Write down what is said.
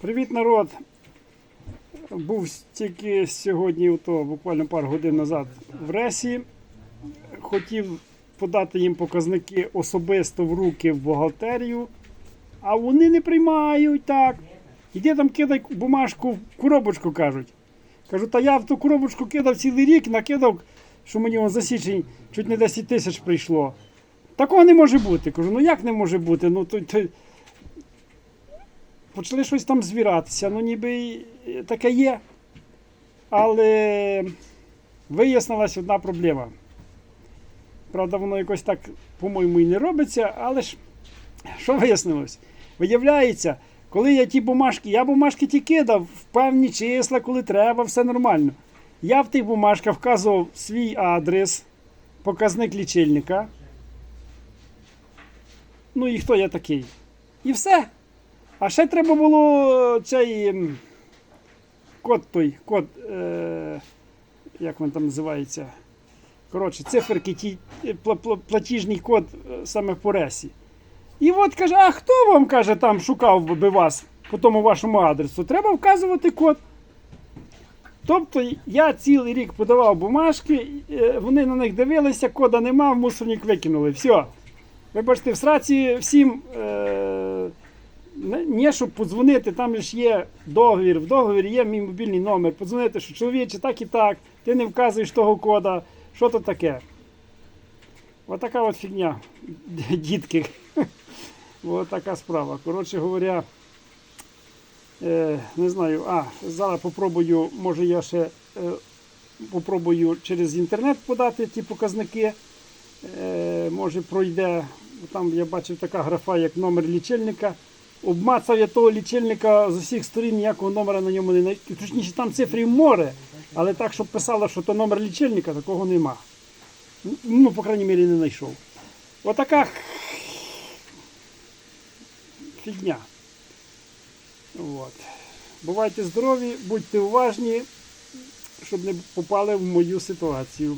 Привіт, народ! Був тільки сьогодні, ото, буквально пару годин назад в Ресі. Хотів подати їм показники особисто в руки в бухгалтерію, а вони не приймають так. Іди там кидай бумажку в коробочку, кажуть. Кажу, та я в ту коробочку кидав цілий рік, накидав, що мені он за чуть не 10 тисяч прийшло. Такого не може бути. Кажу, ну як не може бути? Ну, то, то, почали щось там звіратися, ну ніби таке є. Але вияснилась одна проблема. Правда, воно якось так, по-моєму, і не робиться, але ж що вияснилось? Виявляється, коли я ті бумажки, я бумажки ті кидав в певні числа, коли треба, все нормально. Я в тих бумажках вказував свій адрес, показник лічильника. Ну і хто я такий? І все. А ще треба було цей ем, код той, код, е, як він там називається. Коротше, циферки, ті, е, пла- пла- платіжний код е, саме по ресі. І от каже, а хто вам каже, там шукав би вас по тому вашому адресу? Треба вказувати код. Тобто я цілий рік подавав бумажки, е, вони на них дивилися, кода нема, в мусорник викинули. Все. Вибачте, в сраці всім. Е, не- не щоб подзвонити, там ж є договір, в договорі є мій мобільний номер. Подзвонити, що чоловіче, так і так, ти не вказуєш того кода. Що то таке? Отака от фігня, дітки. Ось така справа. Коротше говоря, е, не знаю, а, зараз попробую, може я ще е, попробую через інтернет подати ті показники. Е, може пройде, там я бачив така графа, як номер лічильника. Обмацав я того лічильника з усіх сторін, ніякого номера на ньому не знайшов. Точніше, там цифрів море, але так, щоб писало, що то номер лічильника, такого нема. Ну, по крайній мірі, не знайшов. Отака фігня. От. Бувайте здорові, будьте уважні, щоб не попали в мою ситуацію.